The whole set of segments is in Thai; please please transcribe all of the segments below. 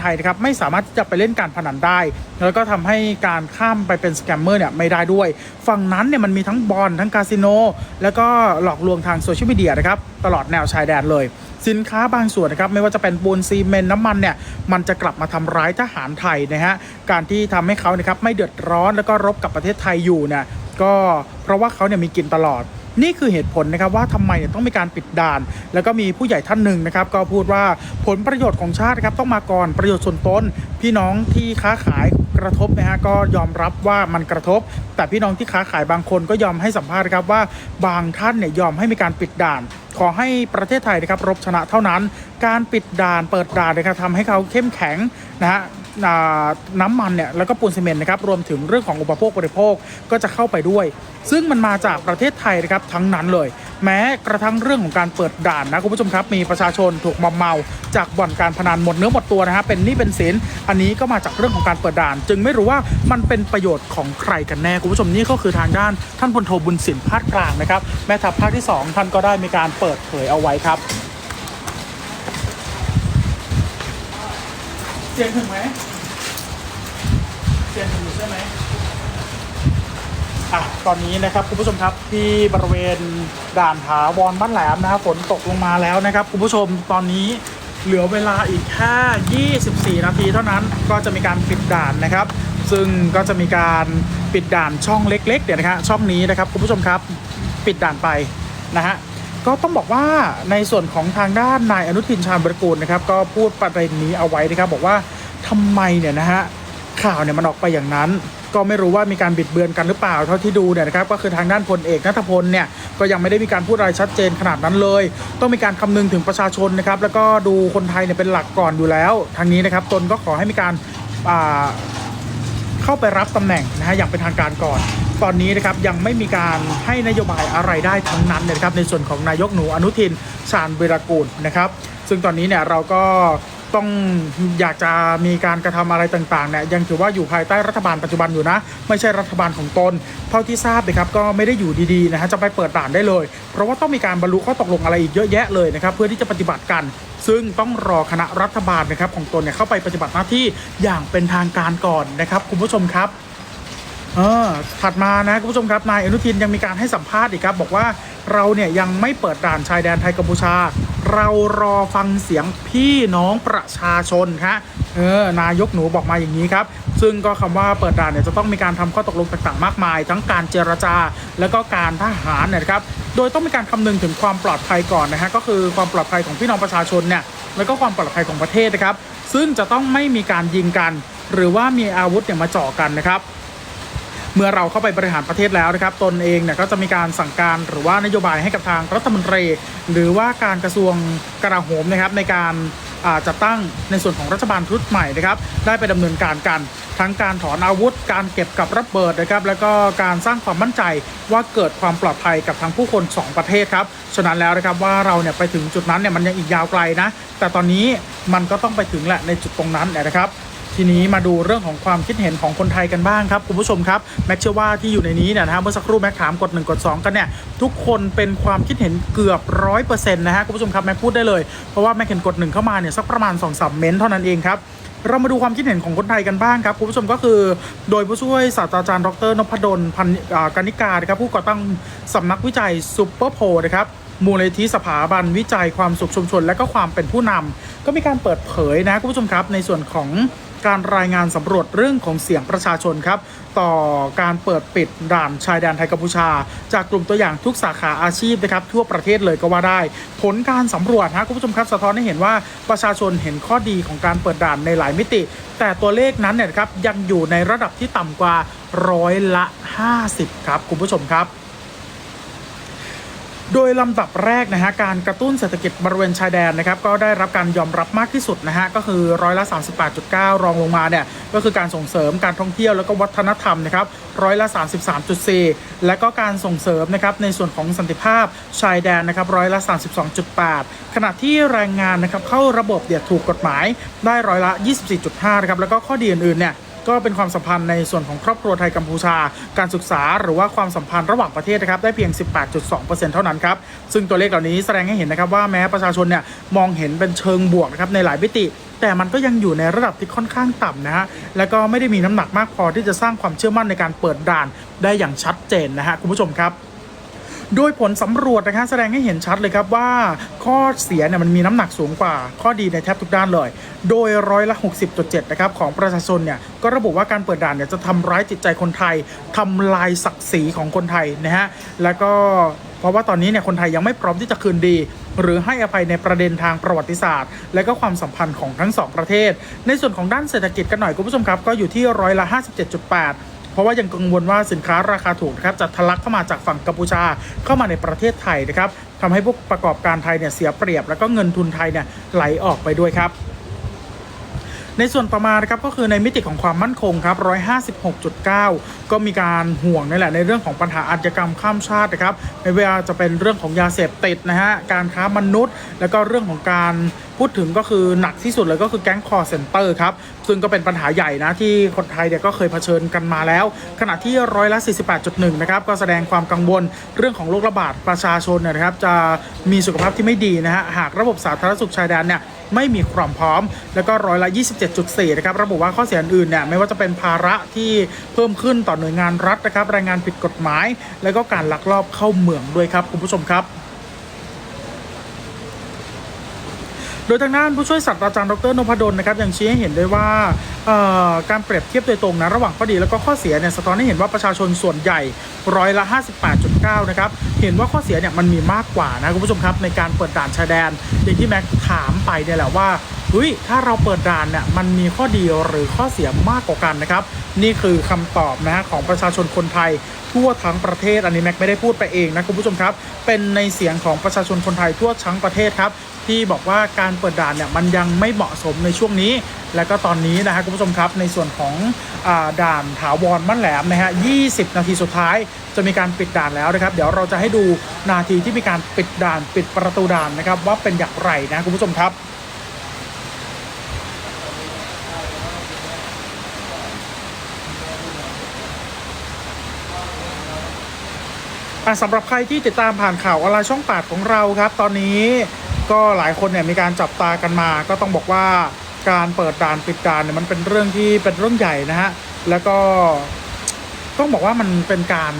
ไทยนะครับไม่สามารถที่จะไปเล่นการพนันได้ แล้วก็ทำให้การข้ามไปเป็นสแกมเมอร์เนี่ยไม่ได้ด้วย ฝั่งนั้นเนี่ยมันมีทั้งบอลทั้งคาสิโน แล้วก็หลอกลวงทางโซเชียลมีเดียนะครับตลอดแนวชายแดนเลย สินค้าบางส่วนนะครับไม่ว่าจะเป็นปูนซีเมนต์น้ำมันเนี่ยมันจะกลับมาทำร้ายทหารไทยนะฮะการที่ทำให้เขานะครับไม่เดือดร้อนแล้วก็รบกับประเทศไทยอยู่เนี่ยก็เพราะว่าเขาเนี่ยมีกินตลอด นี่คือเหตุผลนะครับว่าทำไมเนี่ยต้องมีการปิดด่าน แล้วก็มีผู้ใหญ่ท่านหนึ่งนะครับก็พูดว่าผลประโยชน์ของชาติครับต้องมาก่อนประโยชน์ส่วนตนพี่น้องที่ค้าขายกระทบนะฮะก็ยอมรับว่ามันกระทบ แต่พี่น้องที่ค้าขายบางคนก็ยอมให้สัมภาษณ์ครับว่าบางท่านเนี่ยยอมให้มีการปิดด่าน ขอให้ประเทศไทยนะครับรบชนะเท่านั้น การปิดด่านเปิดด่านนะครับทำให้เขาเข้มแข็งนะฮะ น้ำมันเนี่ยแล้วก็ปูนซีเมนต์นะครับรวมถึงเรื่องของอุปโภคบริโภคก็จะเข้าไปด้วย ซึ่งมันมาจากประเทศไทยนะครับทั้งนั้นเลย แม้กระทั่งเรื่องของการเปิดด่านนะคุณผู้ชมครับ มีประชาชนถูกมอมเมา จากบ่อนการพนันหมดเนื้อหมดตัวนะฮะเป็นนี้เป็นสินอันนี้ก็มาจากเรื่องของการเปิดด่าน จึงไม่รู้ว่ามันเป็นประโยชน์ของใครกันแน่คุณผู้ชมนี่ก็คือทางด้านท่านพลโทบุญสินภาคกลางนะครับแม่ทัพภาคที่สองท่านก็ได้มีการเปิดเผยเอาไว้ครับ สียงถึงไหมเสียงถึงใช่ไหมอะตอนนี้นะครับคุณผู้ชมครับที่บริเวณด่านถาวรบ้านแหลมนะครับฝนตกลงมาแล้วนะครับคุณผู้ชมตอนนี้เหลือเวลาอีกแค่24 นาทีเท่านั้นก็จะมีการปิดด่านนะครับ ซึ่งก็จะมีการปิดด่านช่องเล็กๆเดี๋ยวนะครับช่องนี้นะครับคุณผู้ชมครับปิดด่านไปนะฮะ ก็ต้องบอกว่าในส่วนของทางด้านนายอนุทินชาญบรกูลนะครับ ก็พูดประเด็นนี้เอาไว้นะครับ บอกว่าทำไมเนี่ยนะฮะข่าวเนี่ยมันออกไปอย่างนั้น ก็ไม่รู้ว่ามีการบิดเบือนกันหรือเปล่า เท่าที่ดูเนี่ยนะครับก็คือทางด้านพลเอกนัทพลเนี่ยก็ยังไม่ได้มีการพูดอะไรชัดเจนขนาดนั้นเลย ต้องมีการคำนึงถึงประชาชนนะครับ แล้วก็ดูคนไทยเนี่ยเป็นหลักก่อนอยู่แล้วทางนี้นะครับตนก็ขอให้มีการ เข้าไปรับตำแหน่งนะฮะอย่างเป็นทางการก่อน ตอนนี้นะครับยังไม่มีการให้นโยบายอะไรได้ทั้งนั้นเลยนะครับในส่วนของนายกหนูอนุทินชาญวิรากูลนะครับ ซึ่งตอนนี้เนี่ยเราก็ ต้องอยากจะมีการกระทำอะไรต่างๆเนี่ยยังถือว่าอยู่ภายใต้รัฐบาลปัจจุบันอยู่นะ ไม่ใช่รัฐบาลของตน เท่าที่ทราบนะครับก็ไม่ได้อยู่ดีๆนะฮะจะไปเปิดด่านได้เลย เพราะว่าต้องมีการบรรลุข้อตกลงอะไรอีกเยอะแยะเลยนะครับเพื่อที่จะปฏิบัติกัน ซึ่งต้องรอคณะรัฐบาลนะครับของตนเนี่ยเข้าไปปฏิบัติหน้าที่อย่างเป็นทางการก่อนนะครับคุณผู้ชมครับ เออถัดมานะคุณผู้ชมครับนายอนุทินยังมีการให้สัมภาษณ์อีกครับ บอกว่าเราเนี่ยยังไม่เปิดด่านชายแดนไทยกัมพูชา เรารอฟังเสียงพี่น้องประชาชนฮะเออนายกหนูบอกมาอย่างนี้ครับ ซึ่งก็คำว่าเปิดด่านเนี่ยจะต้องมีการทำข้อตกลงต่างๆมากมาย ทั้งการเจรจา แล้วก็การทหารนะครับโดยต้องมีการคำนึงถึงความปลอดภัยก่อนนะฮะก็คือความปลอดภัยของพี่น้องประชาชนเนี่ยแล้วก็ความปลอดภัยของประเทศนะครับ ซึ่งจะต้องไม่มีการยิงกัน หรือว่ามีอาวุธเนี่ยมาเจ่อกันนะครับ เมื่อเราเข้าไปบริหารประเทศแล้วนะครับ ตนเองเนี่ยก็จะมีการสั่งการหรือว่านโยบายให้กับทางรัฐมนตรี หรือว่าการกระทรวงกลาโหมนะครับในการจัดตั้งในส่วนของรัฐบาลชุดใหม่นะครับ ได้ไปดำเนินการกัน ทั้งการถอนอาวุธ การเก็บกับระเบิดนะครับ แล้วก็การสร้างความมั่นใจว่าเกิดความปลอดภัยกับทางผู้คน 2 ประเทศครับ ฉะนั้นแล้วนะครับว่าเราเนี่ยไปถึงจุดนั้นเนี่ยมันยังอีกยาวไกลนะ แต่ตอนนี้มันก็ต้องไปถึงแหละในจุดตรงนั้นนะครับ ทีนี้มาดูเรื่องของความคิดเห็นของคนไทยกันบ้างครับคุณผู้ชมครับแม็กเชื่อว่าที่อยู่ในนี้เนี่ยนะฮะเมื่อสักครู่แม็กถามกด1กด2กันเนี่ยทุกคนเป็นความคิดเห็นเกือบร้อยเปอร์เซ็นต์นะฮะคุณผู้ชมครับแม็กพูดได้เลยเพราะว่าแม็กเห็นกด1เข้ามาเนี่ยสักประมาณ2อสเมนต์เท่านั้นเองครับเรามาดูความคิดเห็นของคนไทยกันบ้างครับคุณผู้ชมก็คือ โดยผู้ช่วยศาสตราจารย์ดรนพดลพันอ่ากนิกาครับผู้ก่อตั้งสำนักวิจัยซูเปอร์โพลนะครับมูลนิธิสถาบันวิจัยความสุขชุมชน และก็ความเป็นผู้นำก็มีการเปิดเผยนะคุณผู้ชมครับในส่วนของ การรายงานสำรวจเรื่องของเสียงประชาชนครับ ต่อการเปิดปิดด่านชายแดนไทยกัมพูชา จากกลุ่มตัวอย่างทุกสาขาอาชีพนะครับทั่วประเทศเลยก็ว่าได้ ผลการสำรวจนะคุณผู้ชมครับสะท้อนให้เห็นว่าประชาชนเห็นข้อดีของการเปิดด่านในหลายมิติ แต่ตัวเลขนั้นเนี่ยครับยังอยู่ในระดับที่ต่ำกว่าร้อยละ 50 ครับคุณผู้ชมครับ โดยลำดับแรกนะฮะการกระตุ้นเศรษฐกิจบริเวณชายแดนนะครับก็ได้รับการยอมรับมากที่สุดนะฮะก็คือร้อยละ 38.9 รองลงมาเนี่ยก็คือการส่งเสริมการท่องเที่ยวแล้วก็วัฒนธรรมนะครับร้อยละ 33.4 และก็การส่งเสริมนะครับในส่วนของสันติภาพชายแดนนะครับร้อยละ 32.8 ขณะที่แรงงานนะครับเข้าระบบเดียถูกกฎหมายได้ร้อยละ 24.5 นะครับแล้วก็ข้อดีอื่นๆเนี่ย ก็เป็นความสัมพันธ์ในส่วนของครอบครัวไทยกัมพูชา การศึกษาหรือว่าความสัมพันธ์ระหว่างประเทศนะครับได้เพียง 18.2%เท่านั้นครับซึ่งตัวเลขเหล่านี้แสดงให้เห็นนะครับว่าแม้ประชาชนเนี่ยมองเห็นเป็นเชิงบวกนะครับในหลายมิติแต่มันก็ยังอยู่ในระดับที่ค่อนข้างต่ำนะฮะ แล้วก็ไม่ได้มีน้ำหนักมากพอที่จะสร้างความเชื่อมั่นในการเปิดด่านได้อย่างชัดเจนนะฮะคุณผู้ชมครับ โดยผลสำรวจนะคะแสดงให้เห็นชัดเลยครับว่าข้อเสียเนี่ยมันมีน้ำหนักสูงกว่า ข้อดีในแทบทุกด้านเลย โดยร้อยละ 60.7 นะครับของประชาชนเนี่ยก็ระบุว่าการเปิดด่านเนี่ยจะทำร้ายจิตใจคนไทยทำลายศักดิ์ศรีของคนไทยนะฮะแล้วก็เพราะว่าตอนนี้เนี่ยคนไทยยังไม่พร้อมที่จะคืนดี หรือให้อภัยในประเด็นทางประวัติศาสตร์ และก็ความสัมพันธ์ของทั้งสองประเทศ ในส่วนของด้านเศรษฐกิจกันหน่อยคุณผู้ชมครับก็อยู่ที่ร้อยละ 57.8เพ ราะว่ายังกังวลว่าสินค้าราคาถูกนะครับจะทะลักเข้ามาจากฝั่งกัมพูชาเข้ามาในประเทศไทยนะครับทำให้ผู้ประกอบการไทยเนี่ยเสียเปรียบ แล้วก็เงินทุนไทยเนี่ยไหลออกไปด้วยครับในส่วนต่อมานะครับก็คือในมิติของความมั่นคงครับ 156.9 ก็มีการห่วงนี่แหละในเรื่องของปัญหาอาชญากรรมข้ามชาตินะครับ ไม่ว่าจะเป็นเรื่องของยาเสพติดนะฮะ การค้ามนุษย์ แล้วก็เรื่องของการ พูดถึงก็คือหนักที่สุดเลยก็คือแก๊งคอร์เซนเตอร์ครับ ซึ่งก็เป็นปัญหาใหญ่นะที่คนไทยเนี่ยก็เคยเผชิญกันมาแล้ว ขณะที่ร้อยละ 48.1 นะครับ ก็แสดงความกังวลเรื่องของโรคระบาดประชาชนเนยนะครับ จะมีสุขภาพที่ไม่ดีนะฮะหากระบบสาธารณสุขชายแดนเนี่ยไม่มีความพร้อม แล้วก็ร้อยละ 27.4 นะครับ ระบุว่าข้อเสียอื่นเนี่ยไม่ว่าจะเป็นภาระที่เพิ่มขึ้นต่อหน่วยงานรัฐนะครับรายงานผิดกฎหมาย แล้วก็การลักลอบเข้าเมืองด้วยครับคุณผู้ชมครับ โดยทางด้านผู้ช่วยศาสตราจารย์ดรนพดลนะครับยังชี้ให้เห็นด้วยว่าการเปรียบเทียบโดยตรงนะระหว่างข้อดีแล้วก็ข้อเสียเนี่ยสะท้อนให้เห็นว่าประชาชนส่วนใหญ่ร้อยละ 58.9 นะครับ เห็นว่าข้อเสียเนี่ยมันมีมากกว่านะคุณผู้ชมครับในการเปิดด่านชายแดนอย่างที่แม็กถามไปเนี่ยแหละว่า เฮ้ยถ้าเราเปิดด่านเนี่ยมันมีข้อดีหรือข้อเสียมากกว่ากันนะครับ นี่คือคำตอบนะฮะของประชาชนคนไทยทั่วทั้งประเทศอันนี้แม็กไม่ได้พูดไปเองนะคุณผู้ชมครับ เป็นในเสียงของประชาชนคนไทยทั่วทั้งประเทศครับ ที่บอกว่าการเปิดด่านเนี่ยมันยังไม่เหมาะสมในช่วงนี้ และก็ตอนนี้นะฮะคุณผู้ชมครับในส่วนของอด่านถาวรมั่นแหลมนะฮะ 20 นาทีสุดท้ายจะมีการปิดด่านแล้วนะครับ เดี๋ยวเราจะให้ดูนาทีที่มีการปิดด่านปิดประตูด่านนะครับว่าเป็นอย่างไรนะคุณผู้ชมครับ สำหรับใครที่ติดตามผ่านข่าวออนไลน์ช่องปาดของเราครับ ตอนนี้ก็หลายคนเนี่ยมีการจับตากันมา ก็ต้องบอกว่าการเปิดด่านปิดด่านเนี่ยมันเป็นเรื่องที่เป็นเรื่องใหญ่นะฮะแล้วก็ต้องบอกว่ามันเป็นการ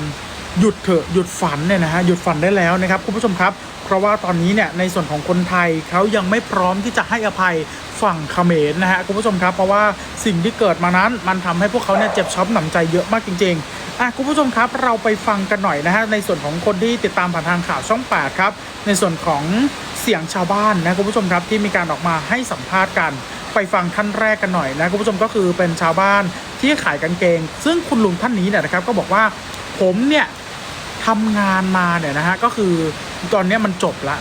หยุดเถอะหยุดฝันเนี่ยนะฮะหยุดฝันได้แล้วนะครับคุณผู้ชมครับ เพราะว่าตอนนี้เนี่ยในส่วนของคนไทยเขายังไม่พร้อมที่จะให้อภัยฝั่งเขมรนะฮะคุณผู้ชมครับ เพราะว่าสิ่งที่เกิดมานั้นมันทำให้พวกเขาเนี่ยเจ็บช้ำหนำใจเยอะมากจริง ๆ อะคุณผู้ชมครับเราไปฟังกันหน่อยนะฮะในส่วนของคนที่ติดตามผ่านทางข่าวช่อง8ครับ ในส่วนของเสียงชาวบ้านนะคุณผู้ชมครับที่มีการออกมาให้สัมภาษณ์กันไปฟังท่านแรกกันหน่อยนะคุณผู้ชมก็คือเป็นชาวบ้านที่ขายกางเกง ซึ่งคุณลุงท่านนี้เนี่ยนะครับก็บอกว่าผมเนี่ยทำงานมาเนี่ยนะฮะก็คือตอนนี้มันจบละ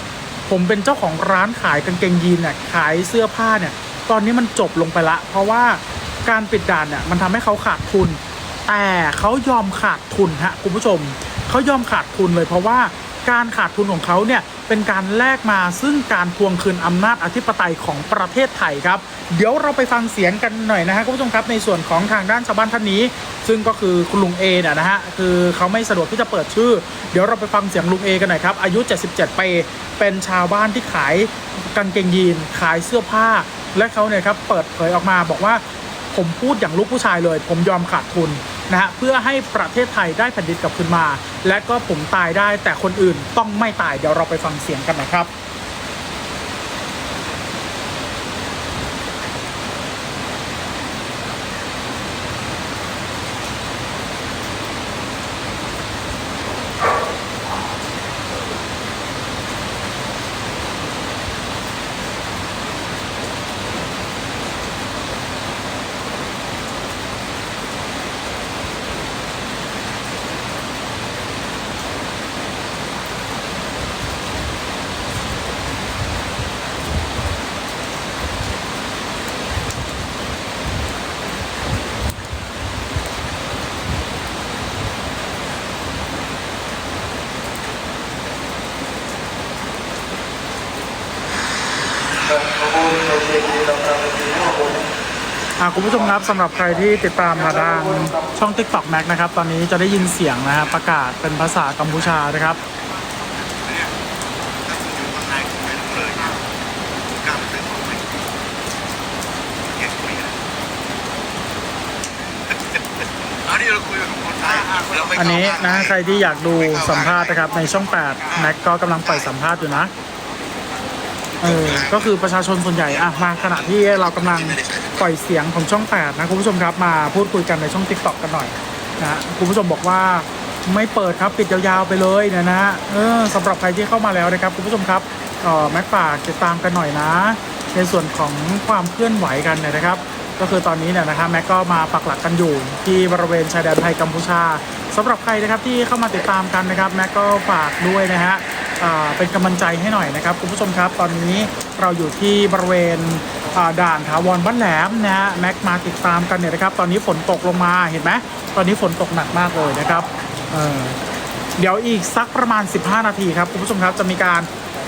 ผมเป็นเจ้าของร้านขายกางเกงยีนเนี่ยขายเสื้อผ้าเนี่ยตอนนี้มันจบลงไปละ เพราะว่าการปิดด่านเนี่ยมันทำให้เขาขาดทุน แต่เขายอมขาดทุนฮะคุณผู้ชมเขายอมขาดทุนเลยเพราะว่าการขาดทุนของเขาเนี่ยเป็นการแลกมาซึ่งการทวงคืนอำนาจอธิปไตยของประเทศไทยครับ เดี๋ยวเราไปฟังเสียงกันหน่อยนะฮะคุณผู้ชมครับในส่วนของทางด้านชาวบ้านท่านนี้ ซึ่งก็คือคุณลุงเอเนี่ยนะฮะคือเขาไม่สะดวกที่จะเปิดชื่อ เดี๋ยวเราไปฟังเสียงลุงเอกันหน่อยครับ อายุ 77 ปีเป็นชาวบ้านที่ขายกางเกงยีน ขายเสื้อผ้า และเขาเนี่ยครับเปิดเผยออกมาบอกว่าผมพูดอย่างลูกผู้ชายเลย ผมยอมขาดทุน นะฮะเพื่อให้ประเทศไทยได้แผ่นดินกลับคืนมา และก็ผมตายได้แต่คนอื่นต้องไม่ตายเดี๋ยวเราไปฟังเสียงกันนะครับ คุณผู้ชมครับสำหรับใครที่ติดตามผ่านทางช่อง TikTok Max นะครับ ตอนนี้จะได้ยินเสียงนะฮะประกาศเป็นภาษากัมพูชานะครับ อันนี้นะใครที่อยากดูสัมภาษณ์นะครับในช่อง 8 แม็กก็กำลังปล่อยสัมภาษณ์อยู่นะเออก็คือประชาชนส่วนใหญ่อะมาขณะที่เรากำลัง ปล่อยเสียงของช่อง8นะคุณผู้ชมครับมาพูดคุยกันในช่อง t ิ k t o k กันหน่อยนะคุณผู้ชมบอกว่าไม่เปิดครับปิดยาวๆไปเลยนยนะเออสำหรับใครที่เข้ามาแล้วนะครับคุณผู้ชมครับออแม็กฝากติดตามกันหน่อยนะ ในส่วนของความเคลื่อนไหวกันนะครับ ก็คือตอนนี้เนี่ยนะครับแม็กก็มาปักหลักกันอยู่ ที่บริเวณชายแดนไทยกัมพูชาสำหรับใครนะครับที่เข้ามาติดตามกันนะครับแม็กก็ฝากด้วยนะฮะเป็นกำลังใจให้หน่อยนะครับคุณผู้ชมครับตอนนี้เราอยู่ที่บริเวณ ด่านถาวรบ้านแหลมนะฮะแม็กมาติดตามกันเนี่ยนะครับ ตอนนี้ฝนตกลงมาเห็นไหมตอนนี้ฝนตกหนักมากเลยนะครับเเดี๋ยวอีกสักประมาณ 15 นาทีครับคุณผู้ชมครับจะมีการ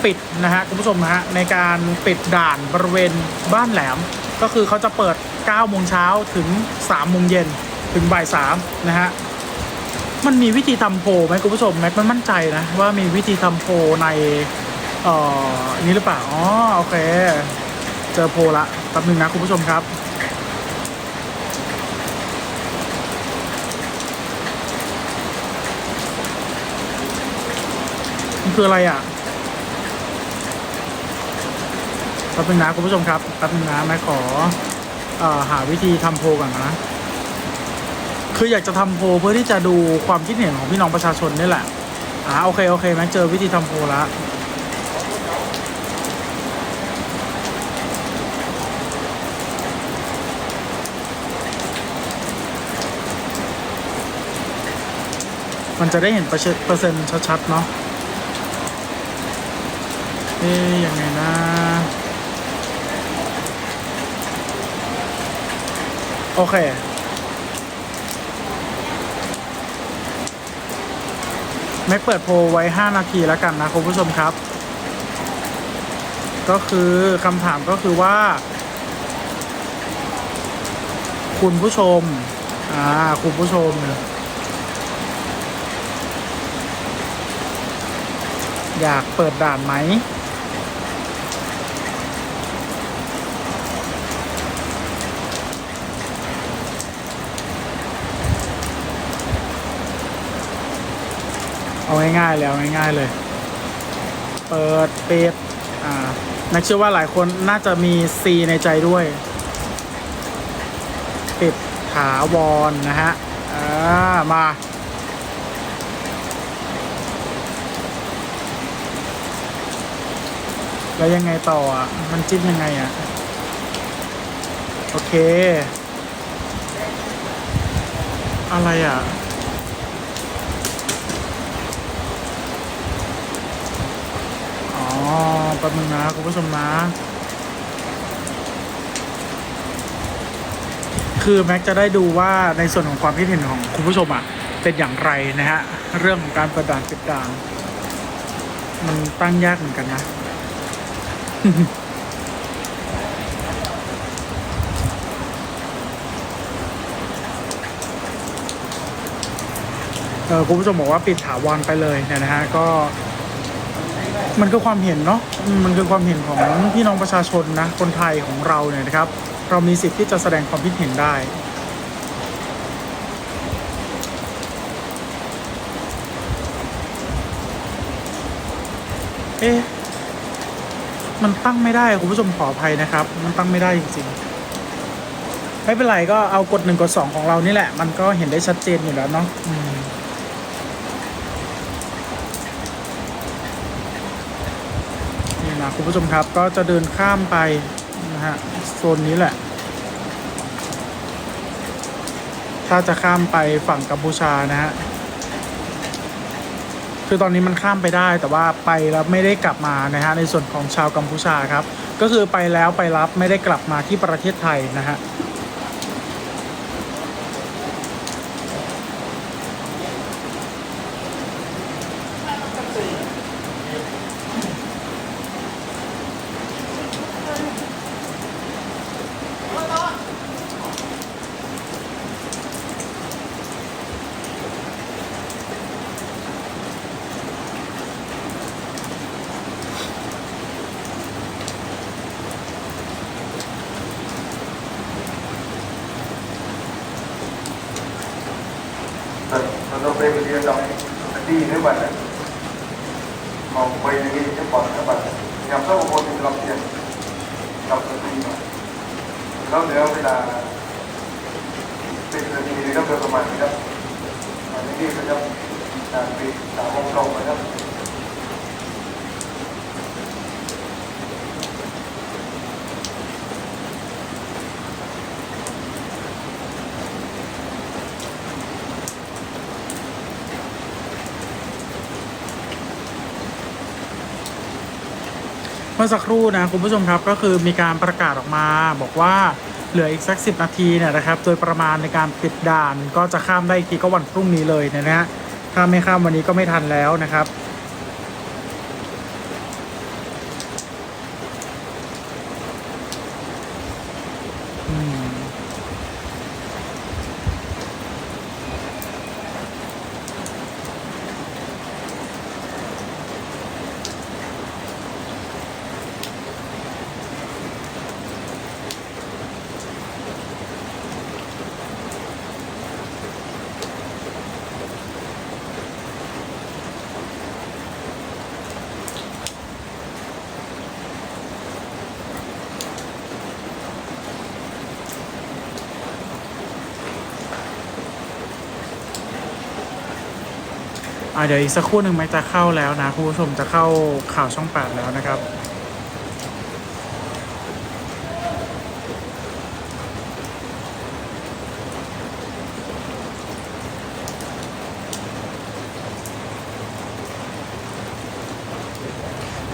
ปิดนะฮะคุณผู้ชมฮะในการปิดด่านบริเวณบ้านแหลม ก็คือเขาจะเปิด 9 โมงเช้าถึง 3 โมงเย็นถึงบ่าย3นะฮะมันมีวิธีทำโพลไหมคุณผู้ชมแม็กมันมั่นใจนะว่ามีวิธีทำโพลในเอ่อนี้หรือเปล่าอ๋อโอเค เจอโพละแป๊บนึงนะคุณผู้ชมครับ มันคืออะไรอะแป๊บนึงนะคุณผู้ชมครับแป๊บนึงนะแม่ขออหาวิธีทำโพลก่อนนะ คืออยากจะทำโพลเพื่อที่จะดูความคิดเห็นของพี่น้องประชาชนนี่แหละอ่าโอเคโอเคแม็กเจอวิธีทำโพลละ มันจะได้เห็นเปอร์เซ็นต์ชัดๆเนาะเอ๊ยยังไงนะโอเคแม็กเปิดโพไว้ 5 นาทีแล้วกันนะคุณผู้ชมครับ ก็คือคำถามก็คือว่า คุณผู้ชม อ่า คุณผู้ชม อยากเปิดด่านไหม เอาง่ายๆเลยเอาง่ายๆเลย เปิดปิดอ่าแม็กเชื่อว่าหลายคนน่าจะมี C ในใจด้วย ปิดถาวรนะฮะ อ่า มา แล้วยังไงต่ออะ มันจิ้มยังไงอะ โอเค อะไรอะ อ๋อแป๊บนึงนะคุณผู้ชมนะ คือแม็กจะได้ดูว่าในส่วนของความคิดเห็นของคุณผู้ชมอะ เป็นอย่างไรนะฮะ เรื่องของการเปิดด่านปิดด่าน มันตั้งยากเหมือนกันนะ เออคุณผู้ชมบอกว่าปิดถาวรไปเลยเนี่ยนะฮะก็ มันคือความเห็นเนาะมมันคือความเห็นของพี่น้องประชาชนนะคนไทยของเราเนี่ยนะครับ เรามีสิทธิ์ที่จะแสดงความคิดเห็นได้ เอ๊ะ มันตั้งไม่ได้คุณผู้ชมขออภัยนะครับ มันตั้งไม่ได้จริงๆไม่เป็นไรก็เอากดหนึ่งกดสองของเรานี่แหละ มันก็เห็นได้ชัดเจนอยู่แล้วเนาะอืมนี่นะคุณผู้ชมครับก็จะเดินข้ามไปนะฮะโซนนี้แหละ ถ้าจะข้ามไปฝั่งกัมพูชานะฮะ คือตอนนี้มันข้ามไปได้แต่ว่าไปแล้วไม่ได้กลับมานะฮะในส่วนของชาวกัมพูชาครับก็คือไปแล้วไปรับไม่ได้กลับมาที่ประเทศไทยนะฮะ Kalau boleh dia dah Tadi ni mana Mau boleh lagi cepat cepat Yang tahu boleh dalam dia Dalam seperti ini Kalau dia bila เป็นนาทีนี้ก็โดยประมาณนี้ครับอันนี้ก็จะการปิดสามโมงตรงนะครับ มื่อสักครู่นะคุณผู้ชมครับก็คือมีการประกาศออกมา บอกว่าเหลืออีกสักสินาทีเนี่ยนะครับโดยประมาณในการปิดด่านก็จะข้ามได้อีกทีก็วันพรุ่งนี้เลยนะฮะถ้าไม่ข้ามวันนี้ก็ไม่ทันแล้วนะครับ เดี๋ยวอีกสักครู่หนึ่งไม็กจะเข้าแล้วนะคุณผู้ชมจะเข้าข่าวช่องแปดแล้วนะครับ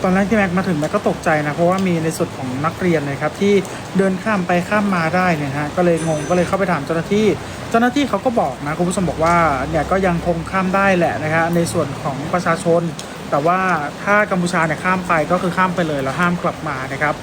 ตอนแรกที่แม็กมาถึงแม็กก็ตกใจนะ เพราะว่ามีในส่วนของนักเรียนนะครับที่เดินข้ามไปข้ามมาได้เนี่ยฮะก็เลยงงก็เลยเข้าไปถามเจ้าหน้าที่ เจ้าหน้าที่เขาก็บอกนะคุณผู้ชมบอกว่าเนี่ยก็ยังคงข้ามได้แหละนะครับในส่วนของประชาชน แต่ว่าถ้ากัมพูชาเนี่ยข้ามไปก็คือข้ามไปเลยแล้วห้ามกลับมานะครับ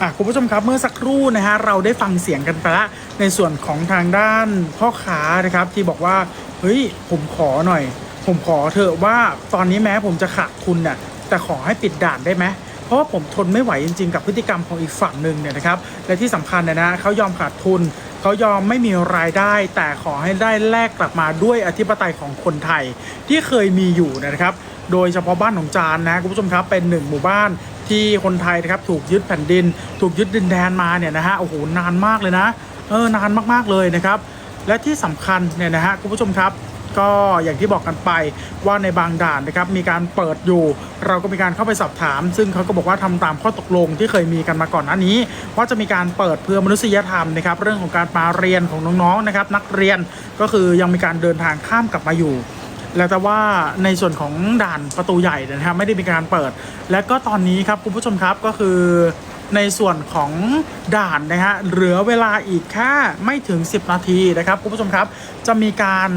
อะคุณผู้ชมครับเมื่อสักครู่นะฮะเราได้ฟังเสียงกันไปละในส่วนของทางด้านพ่อค้านะครับที่บอกว่าเฮ้ยผมขอหน่อย ผมขอเถอะว่าตอนนี้แม้ผมจะขาดทุนน่ะแต่ขอให้ปิดด่านได้ไหมเพราะว่าผมทนไม่ไหวจริงๆ กับพฤติกรรมของอีกฝั่งหนึ่งเนี่ยนะครับและที่สำคัญนะนะเขายอมขาดทุนเขายอมไม่มีรายได้ แต่ขอให้ได้แลกกลับมาด้วยอธิปไตยของคนไทยที่เคยมีอยู่นะครับ โดยเฉพาะบ้านของจานนะคุณผู้ชมครับเป็นหนึ่งหมู่บ้าน ที่คนไทยนะครับถูกยึดแผ่นดิน ถูกยึดดินแดนมาเนี่ยนะฮะโอ้โหนานมากเลยนะเออนานมากๆเลยนะครับ และที่สำคัญเนี่ยนะฮะคุณผู้ชมครับก็อย่างที่บอกกันไปว่าในบางด่านนะครับมีการเปิดอยู่ เราก็มีการเข้าไปสอบถาม ซึ่งเขาก็บอกว่าทำตามข้อตกลงที่เคยมีกันมาก่อนหน้านี้ว่าจะมีการเปิดเพื่อมนุษยธรรมนะครับเรื่องของการมาเรียนของน้องๆนะครับนักเรียนก็คือยังมีการเดินทางข้ามกลับมาอยู่ แล้วแต่ว่าในส่วนของด่านประตูใหญ่นยนะครับไม่ได้มีการเปิด และก็ตอนนี้ครับคุณผู้ชมครับก็คือในส่วนของด่านนะฮะเหลือเวลาอีกแค่ไม่ถึง 10 นาทีนะครับคุณผู้ชมครับจะมีการ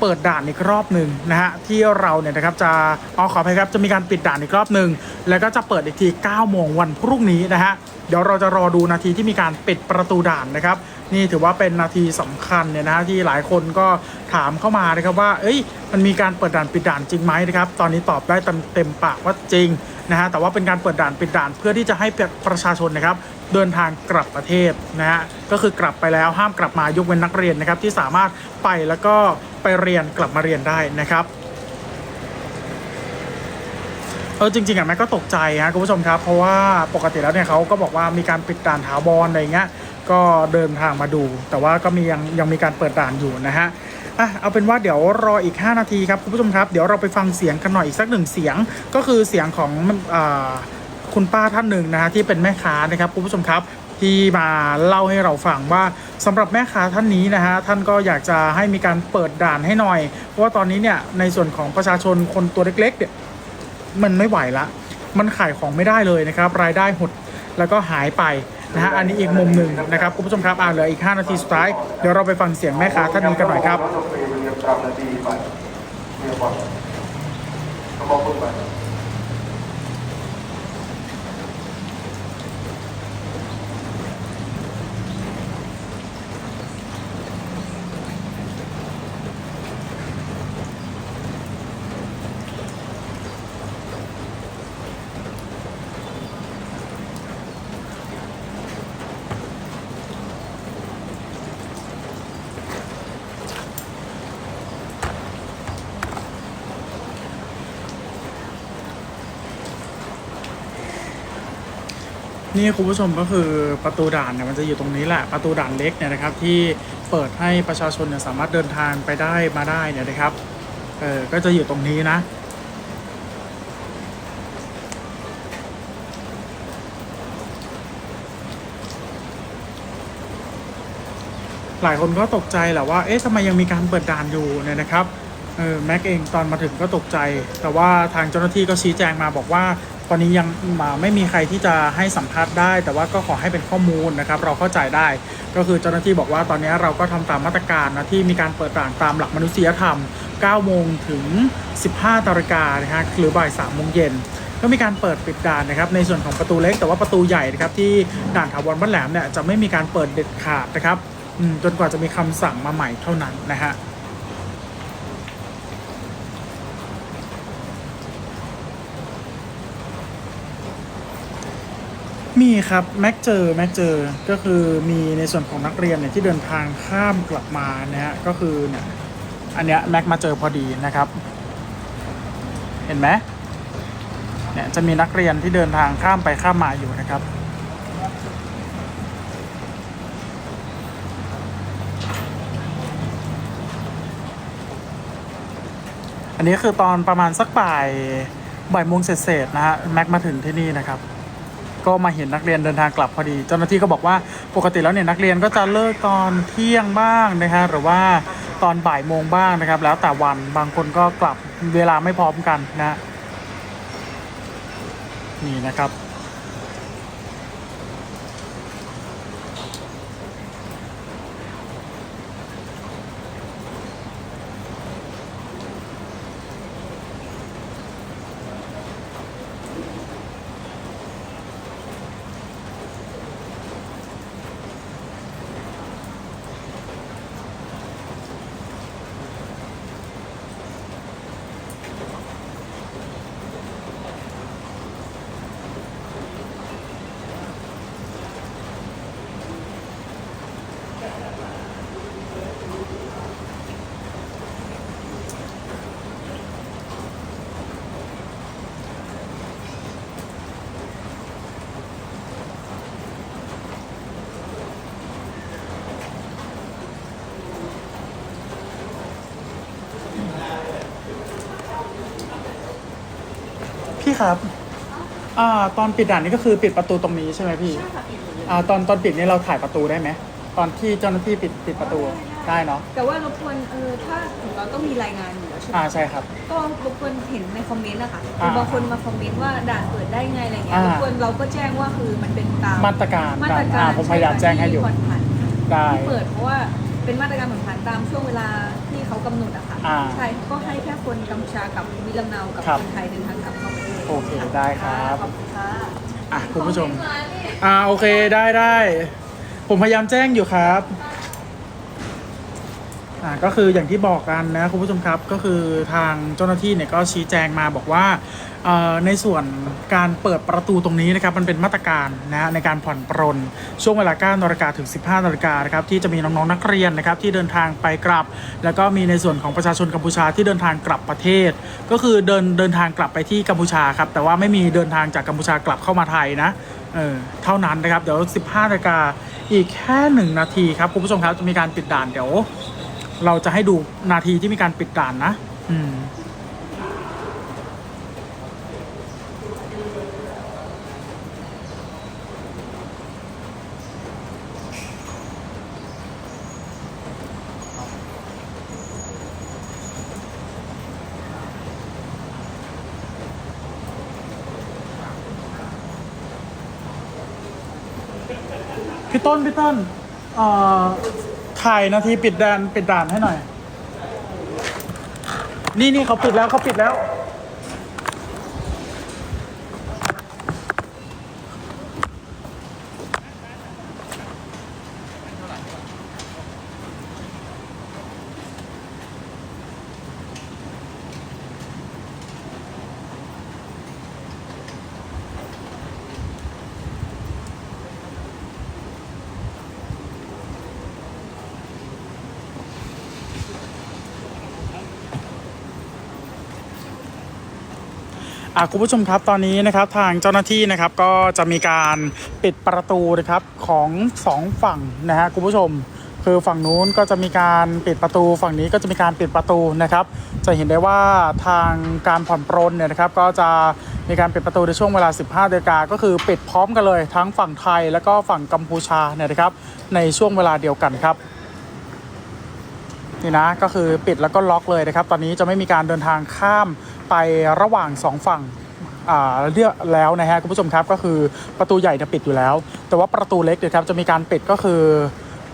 เปิดด่านอีกรอบหนึ่งนะฮะที่เราเนี่ยนะครับจะอ๋อขออภัยครับจะมีการปิดด่านอีกรอบหนึ่งแล้วก็จะเปิดอีกที 9 โมงวันพรุ่งนี้นะฮะ เดี๋ยวเราจะรอดูนาทีที่มีการปิดประตูด่านนะครับ นี่ถือว่าเป็นนาทีสำคัญเนี่ยนะฮะที่หลายคนก็ถามเข้ามานะครับว่า เอ้ย มันมีการเปิดด่านปิดด่านจริงไหมนะครับ ตอนนี้ตอบได้เต็มเต็มปากว่าจริงนะฮะแต่ว่าเป็นการเปิดด่านปิดด่านเพื่อที่จะให้ประชาชนนะครับ เดินทางกลับประเทศนะฮะก็คือกลับไปแล้วห้ามกลับมายกเว้นนักเรียนนะครับที่สามารถไปแล้วก็ไปเรียนกลับมาเรียนได้นะครับ เออจริงๆอะแม่ก็ตกใจฮะคุณผู้ชมครับ เพราะว่าปกติแล้วเนี่ยเขาก็บอกว่ามีการปิดด่านถาวรอะไรเงี้ยก็เดินทางมาดู แต่ว่าก็มียังยังมีการเปิดด่านอยู่นะฮะอะเอาเป็นว่าเดี๋ยวรออีก 5 นาทีครับคุณผู้ชมครับ เดี๋ยวเราไปฟังเสียงกันหน่อยอีกสักหนึ่งเสียง ก็คือเสียงของอาคุณป้าท่านหนึ่งนะฮะที่เป็นแม่ค้านะครับคุณผู้ชมครับที่มาเล่าให้เราฟังว่าสำหรับแม่ค้าท่านนี้นะฮะท่านก็อยากจะให้มีการเปิดด่านให้หน่อย เพราะว่าตอนนี้เนี่ยในส่วนของประชาชนคนตัวเล็กๆเนี่ย มันไม่ไหวละ มันขายของไม่ได้เลยนะครับ รายได้หดแล้วก็หายไปนะฮะอันนี้อีกมุมหนึ่งนะครับคุณผู้ชมครับอ่าเหลืออีก 5 นาทีสุดท้ายเดี๋ยวเราไปฟังเสียงแม่ค้าท่านนี้กันหน่อยครับ ต้องไปเรียนตามนาทีไปเรียนก่อนเขาบอกพูดไป นี่คุณผู้ชมก็คือประตูด่านเนี่ยมันจะอยู่ตรงนี้แหละประตูด่านเล็กเนี่ยนะครับที่เปิดให้ประชาชนเนี่ยสามารถเดินทางไปได้มาได้เนี่ยนะครับเออก็จะอยู่ตรงนี้นะหลายคนก็ตกใจแหละว่า เอ๊ะทำไมยังมีการเปิดด่านอยู่เนี่ยนะครับ เออแม็กเองตอนมาถึงก็ตกใจ แต่ว่าทางเจ้าหน้าที่ก็ชี้แจงมาบอกว่า ตอนนี้ยังมาไม่มีใครที่จะให้สัมภาษณ์ได้ แต่ว่าก็ขอให้เป็นข้อมูลนะครับ เราเข้าใจได้ ก็คือเจ้าหน้าที่บอกว่าตอนนี้เราก็ทำตามมาตรการนะที่มีการเปิดด่านตามหลักมนุษยธรรม 9 โมงถึง 15นาฬิกานะฮะหรือบ่าย3โมงเย็นก็มีการเปิดปิดด่านนะครับในส่วนของประตูเล็กแต่ว่าประตูใหญ่นะครับที่ด่านถาวรบ้านแหลมเนี่ยจะไม่มีการเปิดเด็ดขาดนะครับจนกว่าจะมีคำสั่งมาใหม่เท่านั้นนะฮะ มีครับแม็กเจอแม็กเจอก็คือมีในส่วนของนักเรียนเนี่ยที่เดินทางข้ามกลับมานะฮะก็คือเนี่ยอันเนี้ยแม็กมาเจอพอดีนะครับ เห็นไหมเนี่ยจะมีนักเรียนที่เดินทางข้ามไปข้ามมาอยู่นะครับ อันนี้คือตอนประมาณสักบ่ายบ่ายโมงเศษๆนะฮะแม็กมาถึงที่นี่นะครับ ก็มาเห็นนักเรียนเดินทางกลับพอดี เจ้าหน้าที่ก็บอกว่าปกติแล้วเนี่ยนักเรียนก็จะเลิกตอนเที่ยงบ้างนะฮะหรือว่าตอนบ่ายโมงบ้างนะครับ แล้วแต่วันบางคนก็กลับเวลาไม่พร้อมกันนะฮะนี่นะครับ ครับอ่าตอนปิดด่านนี่ก็คือปิดประตูตรงนี้ใช่ไหมพี่ใช่ค่ะปิดหมดเลยอ่าตอนตอนปิดนี่เราถ่ายประตูได้ไหมตอนที่เจ้าหน้าที่ปิดปิดประตูได้เนาะแต่ว่ารบกวนเออถ้าถึงเราต้องมีรายงานอยู่แล้วใช่ไหมอ่าใช่ครับ ก็รบกวนเห็นในคอมเมนต์นะคะอ่าคือบางคนมาคอมเมนต์ว่าด่านเปิดได้ไงอะไรเงี้ยอ่ารบกวนเราก็แจ้งว่าคือมันเป็นตามมาตรการมาตรอ่าการผมพยายามแจ้งให้อยู่ ที่ผ่อนผันได้ ที่เปิดเพราะว่าเป็นมาตรการผ่อนผันตามช่วงเวลาที่เขากำหนดอะค่ะอ่าใช่ก็ให้แค่คนกัมพูชากับมิลำเนากับครับ คนไทยเดินทางกลับเข้าประเทศ โอเคได้ครับอะคุณผู้ชม อ่าโอเคได้ได้ ผมพยายามแจ้งอยู่ครับ อ่าก็คืออย่างที่บอกกันนะคุณผู้ชมครับก็คือทางเจ้าหน้าที่เนี่ยก็ชี้แจงมาบอกว่าในส่วนการเปิดประตูตรงนี้นะครับมันเป็นมาตรการนะในการผ่อนปรนช่วงเวลา9นาฬิกาถึง 15นาฬิกานะครับที่จะมีน้องๆนักเรียนนะครับที่เดินทางไปกลับ แล้วก็มีในส่วนของประชาชนกัมพูชาที่เดินทางกลับประเทศ ก็คือเดินเดินทางกลับไปที่กัมพูชาครับแต่ว่าไม่มีเดินทางจากกัมพูชากลับเข้ามาไทยนะเออเท่านั้นนะครับเดี๋ยว 15นาฬิกาอีกแค่หนึ่งนาทีครับคุณผู้ชมครับจะมีการปิดด่านเดี๋ยว เราจะให้ดูนาทีที่มีการปิดด่านนะ อืมพี่ต้นพี่ต้นเอ่อ ถ่ายนาทีปิดแดนปิดด่านให้หน่อย นี่นี่เขาปิดแล้วเขาปิดแล้ว คุณผู้ชมครับตอนนี้นะครับทางเจ้าหน้าที่นะครับก็จะมีการปิดประตูนะครับของสองฝั่งนะฮะคุณผู้ชม คือฝั่งนู้นก็จะมีการปิดประตู ฝั่งนี้ก็จะมีการปิดประตูนะครับ จะเห็นได้ว่าทางการผ่อนปรนเนี่ยนะครับก็จะมีการปิดประตูในช่วงเวลา 15นาฬิกาก็คือปิดพร้อมกันเลยทั้งฝั่งไทยแล้วก็ฝั่งกัมพูชาเนี่ยนะครับในช่วงเวลาเดียวกันครับนี่นะก็คือปิดแล้วก็ล็อกเลยนะครับ ตอนนี้จะไม่มีการเดินทางข้าม ไประหว่างสองฝั่งอ่าเรียกแล้วนะฮะคุณผู้ชมครับก็คือประตูใหญ่จะปิดอยู่แล้ว แต่ว่าประตูเล็กเนี่ยครับจะมีการปิดก็คือ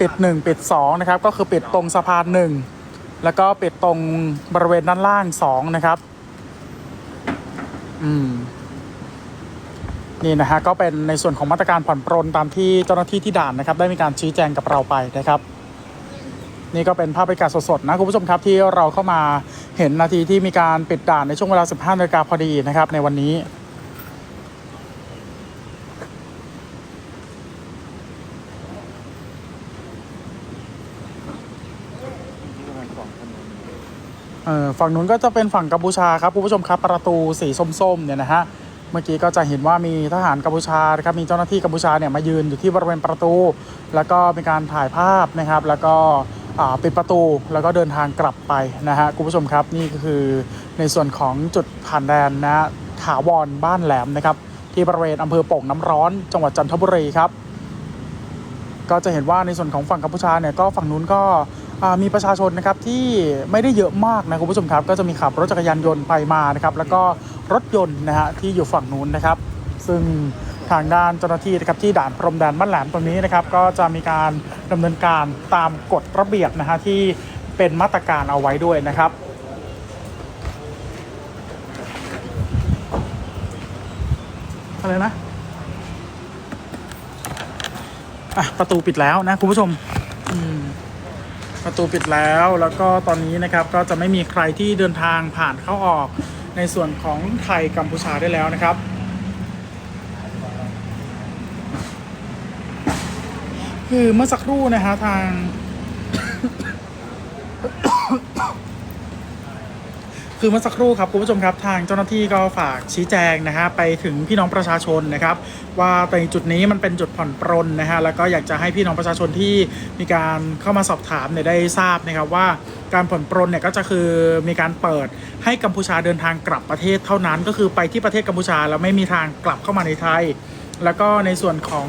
ปิด 1 ปิด2นะครับก็คือปิดตรงสะพาน 1 แล้วก็ปิดตรงบริเวณด้านล่าง2นะครับอืมนี่นะฮะก็เป็นในส่วนของมาตรการผ่อนปรนตามที่เจ้าหน้าที่ที่ด่านนะครับ ได้มีการชี้แจงกับเราไปนะครับ นี่ก็เป็นภาพบรรยากาศสดๆนะคุณผู้ชมครับที่เราเข้ามาเห็นนาทีที่มีการปิดด่านในช่วงเวลา 15นาฬิกาพอดีนะครับในวันนี้เออฝั่งนู้นก็จะเป็นฝั่งกัมพูชาครับคุณผู้ชมครับประตูสีส้มๆเนี่ยนะฮะเมื่อกี้ก็จะเห็นว่ามีทหารกัมพูชาครับมีเจ้าหน้าที่กัมพูชาเนี่ยมายืนอยู่ที่บริเวณประตู แล้วก็มีการถ่ายภาพนะครับ แล้วก็ ปิดประตูแล้วก็เดินทางกลับไปนะฮะคุณผู้ชมครับนี่ก็คือในส่วนของจุดผ่านแดนนะถาวรบ้านแหลมนะครับ ที่บริเวณอำเภอโป่งน้ำร้อน จังหวัดจันทบุรีครับ ก็จะเห็นว่าในส่วนของฝั่งกัมพูชาเนี่ยก็ฝั่งนู้นก็มีประชาชนนะครับที่ไม่ได้เยอะมากนะคุณผู้ชมครับก็จะมีขับรถจักรยานยนต์ไปมานะครับแล้วก็รถยนต์นะฮะที่อยู่ฝั่งนู้นนะครับ ซึ่ง ทางด้านเจ้าหน้าที่นะครับที่ด่านพรมแดนบ้านแหลมตรงนี้นะครับก็จะมีการดำเนินการตามกฎระเบียบนะฮะที่เป็นมาตรการเอาไว้ด้วยนะครับอะไรนะอะประตูปิดแล้วนะคุณผู้ชมประตูปิดแล้วแล้วก็ตอนนี้นะครับก็จะไม่มีใครที่เดินทางผ่านเข้าออกในส่วนของไทยกัมพูชาได้แล้วนะครับ คือเมื่อสักครู่นะฮะทาง คือเมื่อสักครู่ครับคุณผู้ชมครับ ทางเจ้าหน้าที่ก็ฝากชี้แจงนะฮะไปถึงพี่น้องประชาชนนะครับ ว่าในจุดนี้มันเป็นจุดผ่อนปรนนะฮะแล้วก็อยากจะให้พี่น้องประชาชนที่มีการเข้ามาสอบถามเนี่ยได้ทราบนะครับว่าการผ่อนปรนเนี่ยก็จะคือมีการเปิดให้กัมพูชาเดินทางกลับประเทศเท่านั้น ก็คือไปที่ประเทศกัมพูชาแล้วไม่มีทางกลับเข้ามาในไทย แล้วก็ในส่วนของ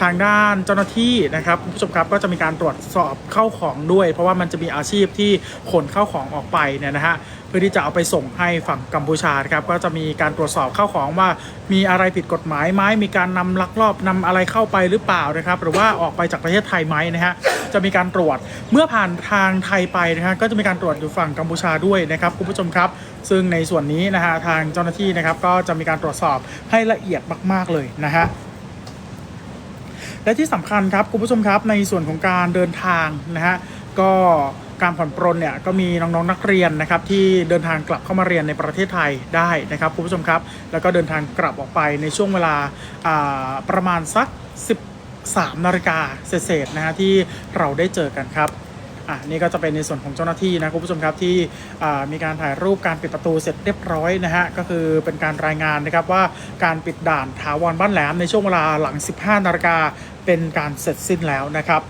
ทางด้านเจ้าหน้าที่นะครับคุณผู้ชมครับก็จะมีการตรวจสอบเข้าของด้วย เพราะว่ามันจะมีอาชีพที่ขนเข้าของออกไปเนี่ยนะฮะ พื่อที่จะเอาไปส่งให้ฝั่งกัมพูชาครับก็จะมีการตรวจสอบเข้าของว่ามีอะไรผิดกฎหมายไหมมีการนำลักลอบนำอะไรเข้าไปหรือเปล่านะครับ หรือว่าออกไปจากประเทศไทยไหมนะฮะจะมีการตรวจเมื่อผ่านทางไทยไปนะฮะก็จะมีการตรวจอยู่ฝั่งกัมพูชาด้วยนะครับคุณผู้ชมครับ ซึ่งในส่วนนี้นะฮะทางเจ้าหน้าที่นะครับก็จะมีการตรวจสอบให้ละเอียดมาก ๆเลยนะฮะและที่สำคัญครับคุณผู้ชมครับในส่วนของการเดินทางนะฮะก็ การผ่อนปรนเนี่ยก็มีน้องๆนักเรียนนะครับที่เดินทางกลับเข้ามาเรียนในประเทศไทยได้นะครับคุณผู้ชมครับ แล้วก็เดินทางกลับออกไปในช่วงเวลาประมาณสัก 13นาฬิกาเศษๆนะฮะที่เราได้เจอกันครับอะนี่ก็จะเป็นในส่วนของเจ้าหน้าที่นะคุณผู้ชมครับที่มีการถ่ายรูปการปิดประตูเสร็จเรียบร้อยนะฮะก็คือเป็นการรายงานนะครับว่าการปิดด่านถาวรบ้านแหลมในช่วงเวลาหลัง 15 นาฬิกาเป็นการเสร็จสิ้นแล้วนะครับ